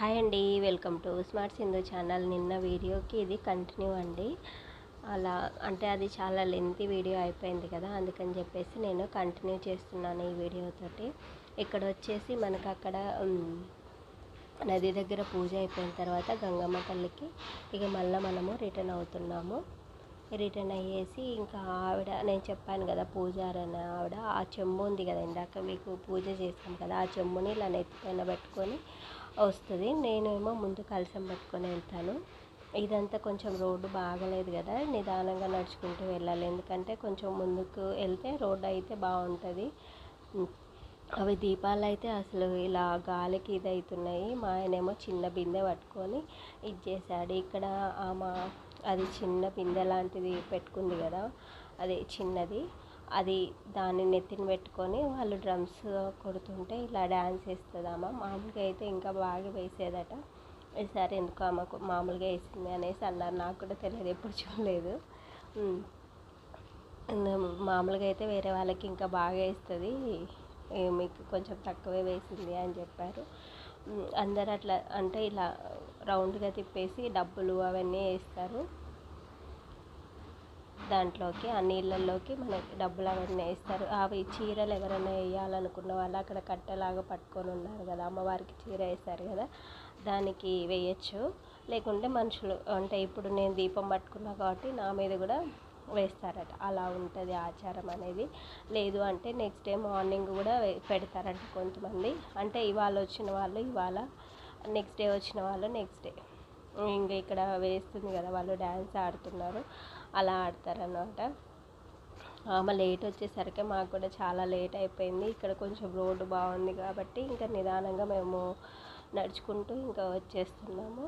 Hi అండి welcome to smart Sindhu channel. నిన్న వీడియోకి ఇది కంటిన్యూ అండి. అలా అంటే అది చాలా లెంతీ వీడియో అయిపోయింది కదా అందుకని చెప్పేసి నేను కంటిన్యూ చేస్తున్నాను ఈ వీడియోతోటి ఇక్కడ వచ్చేసి మనకు అక్కడ నది దగ్గర పూజ అయిపోయిన తర్వాత గంగమ్మ తల్లికి ఇక మళ్ళీ మనము రిటర్న్ అవుతున్నాము. రిటర్న్ అయ్యేసి ఇంకా ఆవిడ నేను చెప్పాను కదా పూజారని ఆవిడ ఆ చెంబు ఉంది కదా ఇందాక మీకు పూజ చేస్తాం కదా ఆ చెంబుని ఇలా నెత్తిపైన పెట్టుకొని వస్తుంది. నేనేమో ముందు కలసం పట్టుకొని వెళ్తాను. ఇదంతా కొంచెం రోడ్డు బాగలేదు కదా నిదానంగా నడుచుకుంటూ వెళ్ళాలి. ఎందుకంటే కొంచెం ముందుకు వెళ్తే రోడ్డు అయితే బాగుంటుంది. అవి దీపాలు అయితే అసలు ఇలా గాలికి ఇది అవుతున్నాయి మా ఆయనేమో చిన్న బిందె పట్టుకొని ఇది చేశాడు. ఇక్కడ మా అది చిన్న బిందె లాంటిది పెట్టుకుంది కదా అది చిన్నది. అది దాన్ని నెత్తిన పెట్టుకొని వాళ్ళు డ్రమ్స్ కొడుతుంటే ఇలా డ్యాన్స్ వేస్తుందమ్మ. మామూలుగా అయితే ఇంకా బాగా వేసేదట. ఈసారి ఎందుకు ఆమెకు మామూలుగా వేసింది అనేసి అన్నారు. నాకు కూడా తెలియదు ఎప్పుడు చూడలేదు. మామూలుగా అయితే వేరే వాళ్ళకి ఇంకా బాగా వేస్తుంది. మీకు కొంచెం తక్కువే వేసింది అని చెప్పారు. అందరు అట్లా అంటే ఇలా రౌండ్గా తిప్పేసి డబ్బులు అవన్నీ వేస్తారు. దాంట్లోకి ఆ నీళ్ళల్లోకి మనకి డబ్బులు అవన్నీ వేస్తారు. అవి చీరలు ఎవరైనా వేయాలనుకున్న వాళ్ళు అక్కడ కట్టెలాగా పట్టుకొని ఉన్నారు కదా అమ్మవారికి చీర వేస్తారు కదా దానికి వేయచ్చు. లేకుంటే మనుషులు అంటే ఇప్పుడు నేను దీపం పట్టుకున్నా కాబట్టి నా మీద కూడా వేస్తారట. అలా ఉంటుంది ఆచారం అనేది. లేదు అంటే నెక్స్ట్ డే మార్నింగ్ కూడా పెడతారట పెడతారంట కొంతమంది. అంటే ఇవాళ వచ్చిన వాళ్ళు ఇవాళ నెక్స్ట్ డే వచ్చిన వాళ్ళు నెక్స్ట్ డే ఇంకా ఇక్కడ వేస్తుంది కదా వాళ్ళు డ్యాన్స్ ఆడుతున్నారు. అలా ఆడతారనమాట ఆమె లేట్ వచ్చేసరికి మాకు కూడా చాలా లేట్ అయిపోయింది. ఇక్కడ కొంచెం రోడ్డు బాగుంది కాబట్టి ఇంకా నిదానంగా మేము నడుచుకుంటూ ఇంకా వచ్చేస్తున్నాము.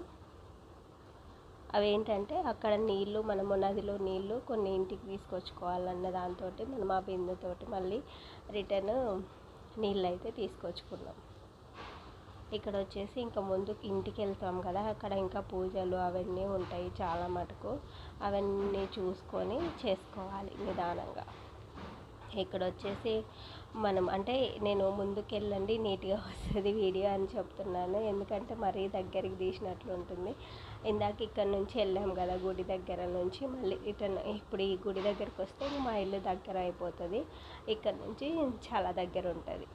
అవేంటంటే అక్కడ నీళ్ళు మనము నదిలో నీళ్ళు కొన్ని ఇంటికి తీసుకొచ్చుకోవాలన్న దాంతో మనం ఆ బిందుతోటి మళ్ళీ రిటర్న్ నీళ్ళు అయితే తీసుకొచ్చుకున్నాం. ఇక్కడ వచ్చేసి ఇంకా ముందు ఇంటికి వెళ్తాం కదా అక్కడ ఇంకా పూజలు అవన్నీ ఉంటాయి చాలా మటుకు. అవన్నీ చూసుకొని చేసుకోవాలి నిదానంగా. ఇక్కడ వచ్చేసి మనం అంటే నేను ముందుకు వెళ్ళండి నీట్గా వస్తుంది వీడియో అని చెప్తున్నాను. ఎందుకంటే మరీ దగ్గరికి తీసినట్లు ఉంటుంది. ఇందాక ఇక్కడ నుంచి వెళ్ళాం కదా గుడి దగ్గర నుంచి మళ్ళీ రిటర్న్ ఇప్పుడు ఈ గుడి దగ్గరికి వస్తే మా ఇల్లు దగ్గర అయిపోతుంది. ఇక్కడ నుంచి చాలా దగ్గర ఉంటుంది.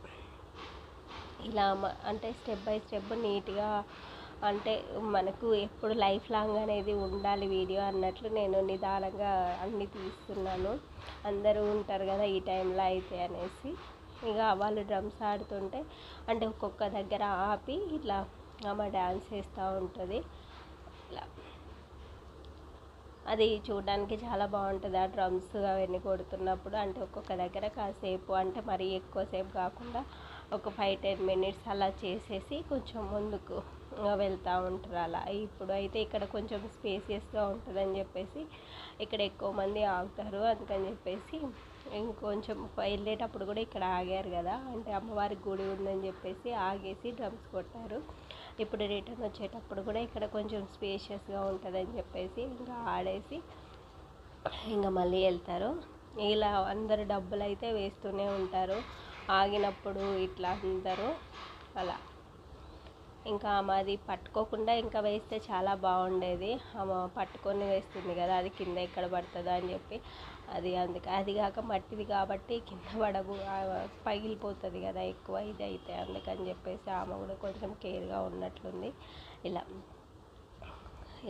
ఇలా అంటే స్టెప్ బై స్టెప్ నీట్గా అంటే మనకు ఎప్పుడు లైఫ్ లాంగ్ అనేది ఉండాలి వీడియో అన్నట్లు నేను నిదానంగా అన్నీ తీస్తున్నాను. అందరూ ఉంటారు కదా ఈ టైంలో అయితే అనేసి. ఇక వాళ్ళు డ్రమ్స్ ఆడుతుంటే అంటే ఒక్కొక్క దగ్గర ఆపి ఇట్లా ఆమె డ్యాన్స్ వేస్తూ ఉంటుంది. ఇలా. అది చూడడానికి చాలా బాగుంటుంది ఆ డ్రమ్స్ అవన్నీ కొడుతున్నప్పుడు. అంటే ఒక్కొక్క దగ్గర కాసేపు అంటే మరీ ఎక్కువసేపు కాకుండా ఒక ఫైవ్ టెన్ మినిట్స్ అలా చేసేసి కొంచెం ముందుకు వెళ్తూ ఉంటారు అలా. ఇప్పుడు అయితే ఇక్కడ కొంచెం స్పేసియస్గా ఉంటుందని చెప్పేసి ఇక్కడ ఎక్కువ మంది ఆగుతారు. అందుకని చెప్పేసి ఇంకొంచెం వెళ్ళేటప్పుడు కూడా ఇక్కడ ఆగారు కదా. అంటే అమ్మవారి గుడి ఉందని చెప్పేసి ఆగేసి డ్రమ్స్ కొట్టారు. ఇప్పుడు రిటర్న్ వచ్చేటప్పుడు కూడా ఇక్కడ కొంచెం స్పేషియస్గా ఉంటుందని చెప్పేసి ఇంకా ఆడేసి ఇంకా మళ్ళీ వెళ్తారు. ఇలా అందరు డబ్బులు అయితే వేస్తూనే ఉంటారు. ఆగినప్పుడు ఇట్లా అందరూ అలా. ఇంకా మాది పట్టుకోకుండా ఇంకా వేస్తే చాలా బాగుండేది. ఆమె పట్టుకొని వేస్తుంది కదా అది కింద ఎక్కడ పడుతుంది అని చెప్పి. అది అందుకే అది కాక మట్టిది కాబట్టి కింద పడకు పగిలిపోతుంది కదా ఎక్కువ ఇది అయితే అందుకని చెప్పేసి ఆమె కూడా కొంచెం కేర్గా ఉన్నట్లుంది. ఇలా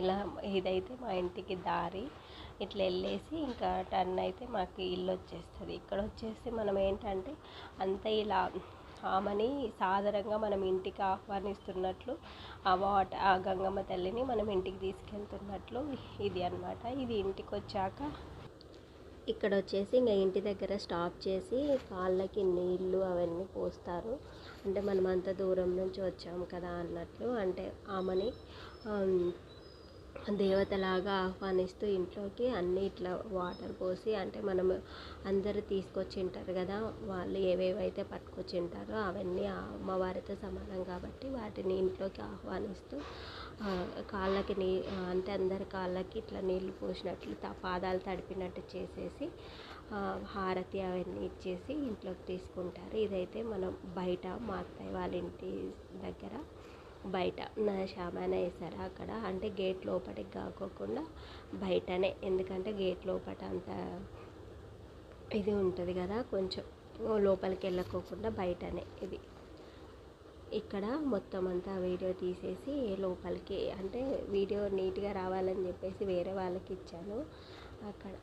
ఇలా ఇదైతే మా ఇంటికి దారి. ఇట్లా వెళ్ళేసి ఇంకా టర్న్ అయితే మాకు ఇల్లు వచ్చేస్తుంది. ఇక్కడ వచ్చేసి మనం ఏంటంటే అంత ఇలా ఆమెని సాధారణంగా మనం ఇంటికి ఆహ్వానిస్తున్నట్లు ఆ వాట ఆ గంగమ్మ తల్లిని మనం ఇంటికి తీసుకెళ్తున్నట్లు ఇది అన్నమాట. ఇది ఇంటికి వచ్చాక ఇక్కడ వచ్చేసి ఇంకా ఇంటి దగ్గర స్టాప్ చేసి కాళ్ళకి నీళ్ళు అవన్నీ పోస్తారు. అంటే మనం అంత దూరం నుంచి వచ్చాము కదా అన్నట్లు. అంటే ఆమెని దేవతలాగా ఆహ్వానిస్తూ ఇంట్లోకి అన్నీ ఇట్లా వాటర్ పోసి అంటే మనం అందరూ తీసుకొచ్చి ఉంటారు కదా వాళ్ళు ఏవేవైతే పట్టుకొచ్చి ఉంటారో అవన్నీ అమ్మవారితో సమానం కాబట్టి వాటిని ఇంట్లోకి ఆహ్వానిస్తూ కాళ్ళకి నీ అంటే అందరి కాళ్ళకి ఇట్లా నీళ్ళు పోసినట్లు త- పాదాలు తడిపినట్టు చేసేసి హారతి అవన్నీ ఇచ్చేసి ఇంట్లోకి తీసుకుంటారు. ఇదైతే మనం బయట మా అత్తయ్య వాళ్ళ ఇంటి దగ్గర బయట. నా షామాన వేసారు అక్కడ. అంటే గేట్ లోపలికి కాకోకుండా బయటనే. ఎందుకంటే గేట్ లోపల అంత ఇది ఉంటుంది కదా కొంచెం లోపలికి వెళ్ళకోకుండా బయటనే ఇది. ఇక్కడ మొత్తం అంతా వీడియో తీసేసి లోపలికి అంటే వీడియో నీట్గా రావాలని చెప్పేసి వేరే వాళ్ళకి ఇచ్చాను. అక్కడ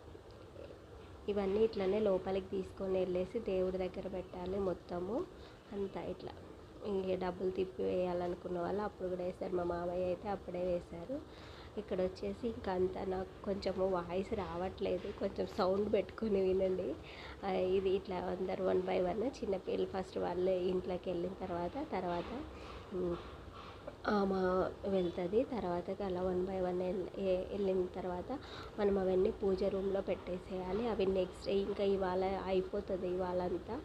ఇవన్నీ ఇట్లనే లోపలికి తీసుకొని వెళ్ళేసి దేవుడి దగ్గర పెట్టాలి మొత్తము అంతా ఇట్లా. ఇంక డబ్బులు తిప్పి వేయాలనుకున్న వాళ్ళు అప్పుడు కూడా వేశారు మా మామయ్య అయితే అప్పుడే వేశారు. ఇక్కడ వచ్చేసి ఇంక అంతా నాకు కొంచెం వాయిస్ రావట్లేదు. కొంచెం సౌండ్ పెట్టుకొని వినండి. ఇది ఇట్లా అందరు వన్ బై వన్ చిన్నపిల్లలు ఫస్ట్ వాళ్ళు ఇంట్లోకి వెళ్ళిన తర్వాత తర్వాత ఆమె వెళ్తుంది. తర్వాత అలా వన్ బై వన్ వెళ్ళిన తర్వాత మనం అవన్నీ పూజ రూమ్లో పెట్టేసేయాలి. అవి నెక్స్ట్ డే ఇంకా ఇవాళ అయిపోతుంది ఇవాళ అంతా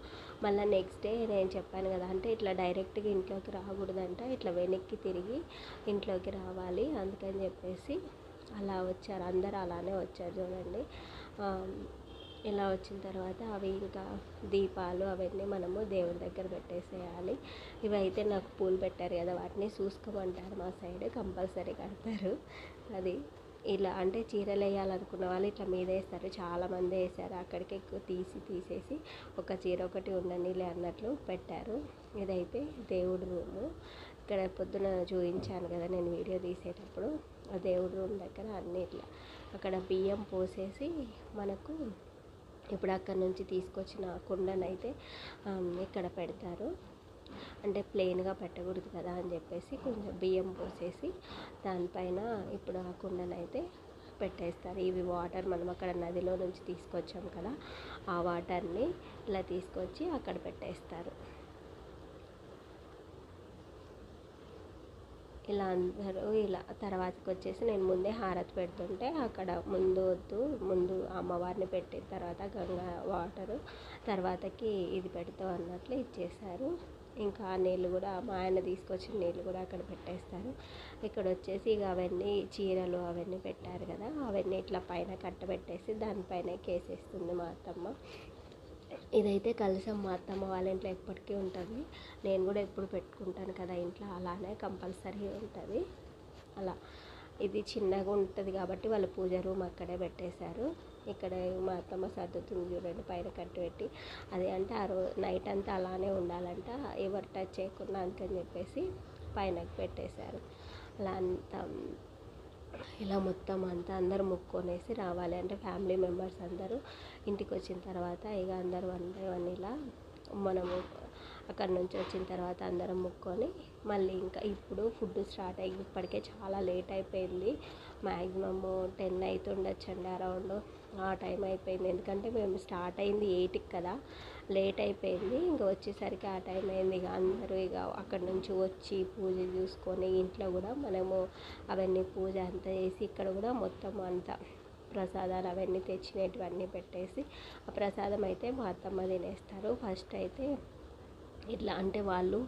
మళ్ళీ నెక్స్ట్ డే నేను చెప్పాను కదా అంటే ఇట్లా డైరెక్ట్గా ఇంట్లోకి రాకూడదంట. ఇట్లా వెనక్కి తిరిగి ఇంట్లోకి రావాలి అందుకని చెప్పేసి అలా వచ్చారు. అందరు అలానే వచ్చారు చూడండి. ఇలా వచ్చిన తర్వాత అవి ఇంకా దీపాలు అవన్నీ మనము దేవుడి దగ్గర పెట్టేసేయాలి. ఇవైతే నాకు పూలు పెట్టారు కదా వాటిని చూసుకోమంటారు మా సైడ్ కంపల్సరీ కడతారు. అది ఇలా అంటే చీరలు వేయాలనుకున్న వాళ్ళు ఇట్లా మీద వేస్తారు. చాలామంది వేసారు అక్కడికి ఎక్కువ తీసి తీసేసి ఒక చీర ఒకటి ఉండనిలే అన్నట్లు పెట్టారు. ఇదైతే దేవుడి రూము. ఇక్కడ పొద్దున చూపించాను కదా నేను వీడియో తీసేటప్పుడు. ఆ దేవుడి రూమ్ దగ్గర అన్ని ఇట్లా అక్కడ బియ్యం పోసేసి మనకు ఇప్పుడు అక్కడ నుంచి తీసుకొచ్చిన కుండనైతే అయితే ఇక్కడ పెడతారు. అంటే ప్లెయిన్గా పెట్టకూడదు కదా అని చెప్పేసి కొంచెం బియ్యం పోసేసి దానిపైన ఇప్పుడు ఆ కుండనైతే పెట్టేస్తారు. ఇవి వాటర్ మనం అక్కడ నదిలో నుంచి తీసుకొచ్చాం కదా ఆ వాటర్ని ఇలా తీసుకొచ్చి అక్కడ పెట్టేస్తారు. ఇలా అందరూ ఇలా తర్వాతకి వచ్చేసి నేను ముందే హారతి పెడుతుంటే అక్కడ ముందు వద్దు ముందు అమ్మవారిని పెట్టిన తర్వాత గంగా వాటరు తర్వాతకి ఇది పెడతాం అన్నట్లు ఇచ్చేసారు ఇంకా ఆ నీళ్ళు కూడా మా ఆయన తీసుకొచ్చిన నీళ్ళు కూడా అక్కడ పెట్టేస్తారు. ఇక్కడ వచ్చేసి ఇక అవన్నీ చీరలు అవన్నీ పెట్టారు కదా అవన్నీ ఇట్లా పైన కట్టబెట్టేసి దానిపైన కేసేస్తుంది మా అత్తమ్మ. ఇదైతే కలసం మా అత్తమ్మ వాళ్ళ ఇంట్లో ఎప్పటికీ ఉంటుంది. నేను కూడా ఎప్పుడు పెట్టుకుంటాను కదా ఇంట్లో అలానే కంపల్సరీ ఉంటుంది. అలా. ఇది చిన్నగా ఉంటుంది కాబట్టి వాళ్ళ పూజ రూమ్ అక్కడే పెట్టేశారు. ఇక్కడ మా అత్తమ్మ సర్దుతుంది చూడండి పైన కట్టు పెట్టి. అది అంటే ఆ రోజు నైట్ అంతా అలానే ఉండాలంట. ఎవరు టచ్ చేయకుండా అంతని చెప్పేసి పైనకి పెట్టేశారు. అలా అంతా ఇలా మొత్తం అంతా అందరూ మొక్కుకొనేసి రావాలి. అంటే ఫ్యామిలీ మెంబర్స్ అందరూ ఇంటికి వచ్చిన తర్వాత ఇక అందరూ వన్ బై వన్ ఇలా మనము అక్కడ నుంచి వచ్చిన తర్వాత అందరం ముక్కొని మళ్ళీ ఇంకా ఇప్పుడు ఫుడ్ స్టార్ట్ అయ్యి ఇప్పటికే చాలా లేట్ అయిపోయింది. మ్యాక్సిమమ్ టెన్ అవుతుండొచ్చండి అరౌండ్ ఆ టైం అయిపోయింది. ఎందుకంటే మేము స్టార్ట్ అయింది ఎయిట్కి కదా లేట్ అయిపోయింది. ఇంకా వచ్చేసరికి ఆ టైం అయింది. ఇక అందరూ ఇక అక్కడ నుంచి వచ్చి పూజ చూసుకొని ఇంట్లో కూడా మనము అవన్నీ పూజ అంతా చేసి ఇక్కడ కూడా మొత్తం అంతా ప్రసాదాలు అవన్నీ తెచ్చినటువన్నీ పెట్టేసి ఆ ప్రసాదం అయితే మా అత్తమ్మ తినేస్తారు. ఫస్ట్ అయితే ఇట్లా అంటే వాళ్ళు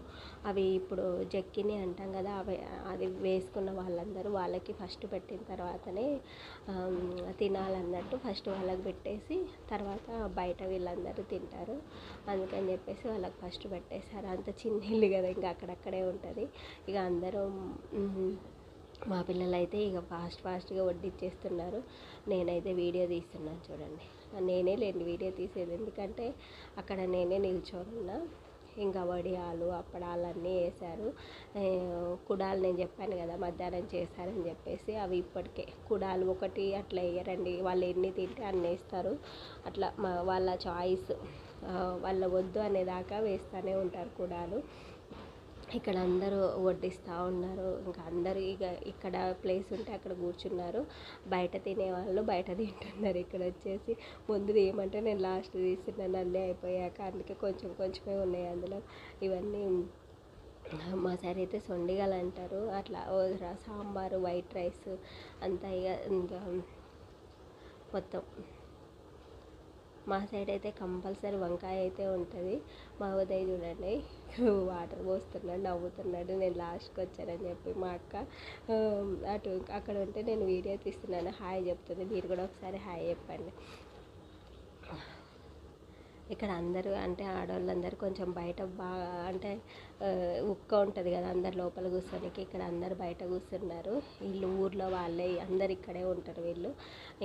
అవి ఇప్పుడు జక్కిని అంటాం కదా అవి అది వేసుకున్న వాళ్ళందరూ వాళ్ళకి ఫస్ట్ పెట్టిన తర్వాతనే తినాలన్నట్టు ఫస్ట్ వాళ్ళకి పెట్టేసి తర్వాత బయట వీళ్ళందరూ తింటారు. అందుకని చెప్పేసి వాళ్ళకి ఫస్ట్ పెట్టేశారు. అంత చిన్న ఇల్లు కదా ఇంకా అక్కడక్కడే ఉంటుంది. ఇక అందరూ మా పిల్లలైతే ఇక ఫాస్ట్ ఫాస్ట్గా వడ్డిచ్చేస్తున్నారు. నేనైతే వీడియో తీస్తున్నాను చూడండి. నేనే లేని వీడియో తీసేది. ఎందుకంటే అక్కడ నేనే నిల్చోనున్నా. ఇంకా వడియాలు అప్పడాలు అన్నీ వేశారు కుడాలు నేను చెప్పాను కదా మధ్యాహ్నం చేశారని చెప్పేసి అవి ఇప్పటికే. కుడాలు ఒకటి అట్లా వేయరండి. వాళ్ళు ఎన్ని తింటే అన్ని వేస్తారు. అట్లా మా వాళ్ళ చాయిస్ వాళ్ళ వద్దు అనేదాకా వేస్తూనే ఉంటారు కుడాలు. ఇక్కడ అందరూ వడ్డిస్తూ ఉన్నారు. ఇంకా అందరూ ఇక ఇక్కడ ప్లేస్ ఉంటే అక్కడ కూర్చున్నారు. బయట తినేవాళ్ళు బయట తింటున్నారు ఇక్కడ వచ్చేసి. ముందు ఏమంటే నేను లాస్ట్ తీస్తున్నాను అన్నీ అయిపోయాక అందుకే కొంచెం కొంచెమే ఉన్నాయి అందులో. ఇవన్నీ మా సైడ్ అయితే సొండిగలు అంటారు. అట్లా సాంబారు వైట్ రైస్ అంతా ఇక ఇంకా మొత్తం. మా సైడ్ అయితే కంపల్సరీ వంకాయ అయితే ఉంటుంది. మా ఉదయ్ చూడండి వాటర్ పోస్తున్నాడు నవ్వుతున్నాడు నేను లాస్ట్కి వచ్చానని చెప్పి మా అక్క అటు అక్కడ ఉంటే నేను వీడియో తీస్తున్నాను హాయ్ చెప్తుంది మీరు కూడా ఒకసారి హాయ్ చెప్పండి. ఇక్కడ అందరూ అంటే ఆడవాళ్ళందరూ కొంచెం బయట బాగా అంటే ఉక్క ఉంటుంది కదా అందరు లోపల కూర్చోనికి ఇక్కడ అందరు బయట కూర్చున్నారు. వీళ్ళు ఊర్లో వాళ్ళే అందరు ఇక్కడే ఉంటారు వీళ్ళు.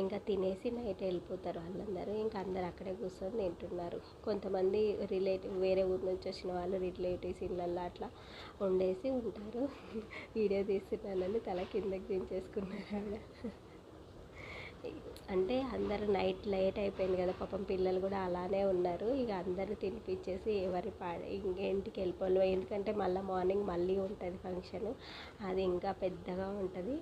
ఇంకా తినేసి నైట్ వెళ్ళిపోతారు వాళ్ళందరూ. ఇంకా అందరు అక్కడే కూర్చొని తింటున్నారు. కొంతమంది రిలేటివ్ వేరే ఊరు నుంచి వచ్చిన వాళ్ళు రిలేటివ్స్ ఇళ్ళల్లో అట్లా వండేసి ఉంటారు. వీడియో తీస్తున్నానని తల కిందకి దించేసుకున్నారు ఆవిడ. అంటే అందరూ నైట్ లేట్ అయిపోయింది కదా పాపం పిల్లలు కూడా అలానే ఉన్నారు. ఇక అందరూ తినిపించేసి ఎవరి పా ఇంకేంటికి ఇంటికి ఎందుకంటే మళ్ళీ మార్నింగ్ మళ్ళీ ఉంటుంది ఫంక్షన్. అది ఇంకా పెద్దగా ఉంటుంది.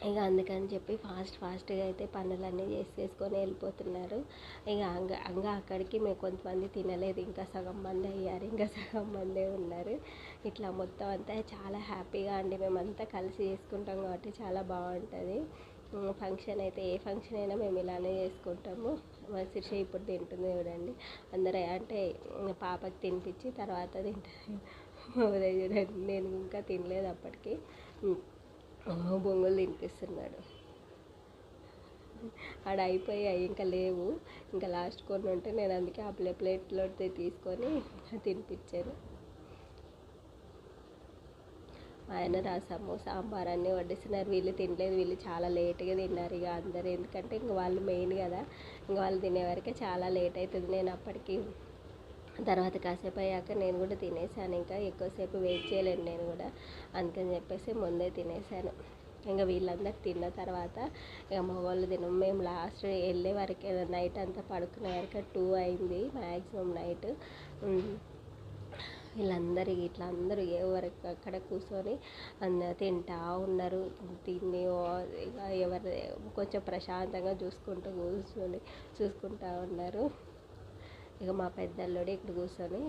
ఇక అందుకని చెప్పి ఫాస్ట్ ఫాస్ట్గా అయితే పనులన్నీ చేసేసుకొని వెళ్ళిపోతున్నారు. ఇక అంగ అంగా అక్కడికి మేము కొంతమంది తినలేదు. ఇంకా సగం మంది అయ్యారు. ఇంకా సగం మందే ఉన్నారు. ఇట్లా మొత్తం అంతా చాలా హ్యాపీగా అండి. మేమంతా కలిసి చేసుకుంటాం కాబట్టి చాలా బాగుంటుంది. ఫంక్షన్ అయితే ఏ ఫంక్షన్ అయినా మేము ఇలానే చేసుకుంటాము. మా ఇప్పుడు తింటుంది చూడండి. అందరూ అంటే పాపకి తినిపించి తర్వాత తింటారు ఉదయ్ చూడండి నేను ఇంకా తినలేదు అప్పటికి. బొంగులు తినిపిస్తున్నాడు. ఆడ అవి ఇంకా లేవు. ఇంకా లాస్ట్ కొన్ని ఉంటే నేను అందుకే ఆ ప్లే ప్లేట్లో తీసుకొని తినిపించాను. ఆయన రసము సాంబార్ అన్నీ వడ్డిస్తున్నారు. వీళ్ళు తినలేదు వీళ్ళు చాలా లేట్గా తిన్నారు ఇక అందరు. ఎందుకంటే ఇంక వాళ్ళు మెయిన్ కదా. ఇంక వాళ్ళు తినేవరకే చాలా లేట్ అవుతుంది నేను అప్పటికి తర్వాత కాసేపు అయ్యాక నేను కూడా తినేసాను. ఇంకా ఎక్కువసేపు వెయిట్ చేయలేను నేను కూడా. అందుకని చెప్పేసి ముందే తినేసాను. ఇంకా వీళ్ళందరూ తిన్న తర్వాత ఇక మా వాళ్ళు తినం. మేము లాస్ట్ వెళ్ళే వరకు నైట్ అంతా పడుకునే వరకు టూ అయింది మ్యాక్సిమం నైట్. వీళ్ళందరూ ఇట్లా అందరూ ఎవరికి అక్కడ కూర్చొని తింటా ఉన్నారు. తిని ఎవరి ఇక కొంచెం ప్రశాంతంగా చూసుకుంటూ కూర్చొని చూసుకుంటా ఉన్నారు. ఇక మా పెద్దల్లుడు ఇక్కడ కూర్చొని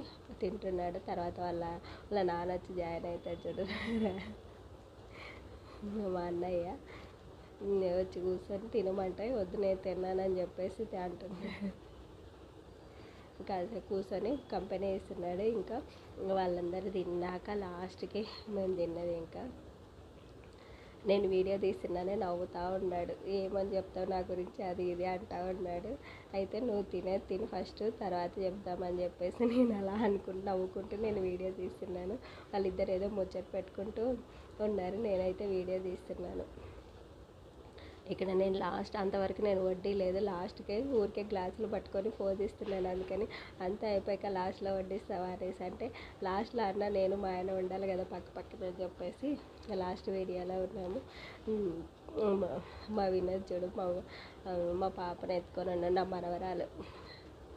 తింటున్నాడు. తర్వాత వాళ్ళ వాళ్ళ నాన్న వచ్చి జాయిన్ అవుతాడు చూడు. మా అన్నయ్య వచ్చి కూర్చొని తినమంటే వద్దు నేను తిన్నానని చెప్పేసి అంటున్నాడు. కూర్చొని కంపెనీ వేస్తున్నాడు ఇంకా వాళ్ళందరూ తిన్నాక లాస్ట్కి మేము తిన్నది ఇంకా. నేను వీడియో తీస్తున్నానే నవ్వుతూ ఉన్నాడు. ఏమని చెప్తావు నా గురించి? అది ఇది అంటా ఉన్నాడు. అయితే నువ్వు తినే తిని ఫస్ట్ తర్వాత చెప్దామని చెప్పేసి నేను అలా అనుకుంటూ నవ్వుకుంటూ నేను వీడియో తీస్తున్నాను. వాళ్ళిద్దరు ఏదో ముచ్చట పెట్టుకుంటూ ఉన్నారు. నేనైతే వీడియో తీస్తున్నాను. ఇక్కడ నేను లాస్ట్ అంతవరకు నేను వడ్డీ లేదు. లాస్ట్కే ఊరికే గ్లాసులు పట్టుకొని ఫోజ్ ఇస్తున్నాను అందుకని అంతా అయిపోయాక లాస్ట్లో వడ్డిస్తావా అనేసి అంటే లాస్ట్లో అన్న నేను మా ఆయన ఉండాలి కదా పక్క పక్కన చెప్పేసి లాస్ట్ వీడియోలో ఉన్నాము. మా- మా చూడు మా మా పాపను ఎత్తుకొని ఉన్నాడు. నా మనవరాలు.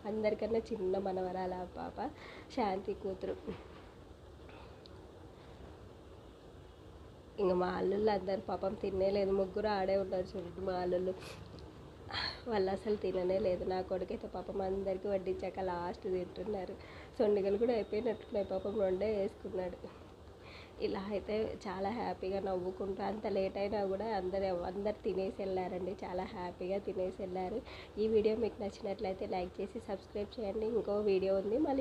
అందరికన్నా చిన్న మనవరాలు ఆ పాప. శాంతి కూతురు. ఇంకా మా అల్లుళ్ళు అందరు పాపం తినేలేదు ముగ్గురు ఆడే ఉన్నారు చూడండి మా అల్లుళ్ళు. వాళ్ళు అసలు తిననే లేదు. నా కొడుకు అయితే పాపం అందరికీ వడ్డించాక లాస్ట్ తింటున్నారు. సొండిగలు కూడా అయిపోయినట్టున్నాయి. పాపం రెండే వేసుకున్నాడు. ఇలా అయితే చాలా హ్యాపీగా నవ్వుకుంటూ అంత లేట్ అయినా కూడా అందరు అందరు తినేసి వెళ్ళారండి. చాలా హ్యాపీగా తినేసి వెళ్ళారు. ఈ వీడియో మీకు నచ్చినట్లయితే లైక్ చేసి సబ్స్క్రైబ్ చేయండి. ఇంకో వీడియో ఉంది. మళ్ళీ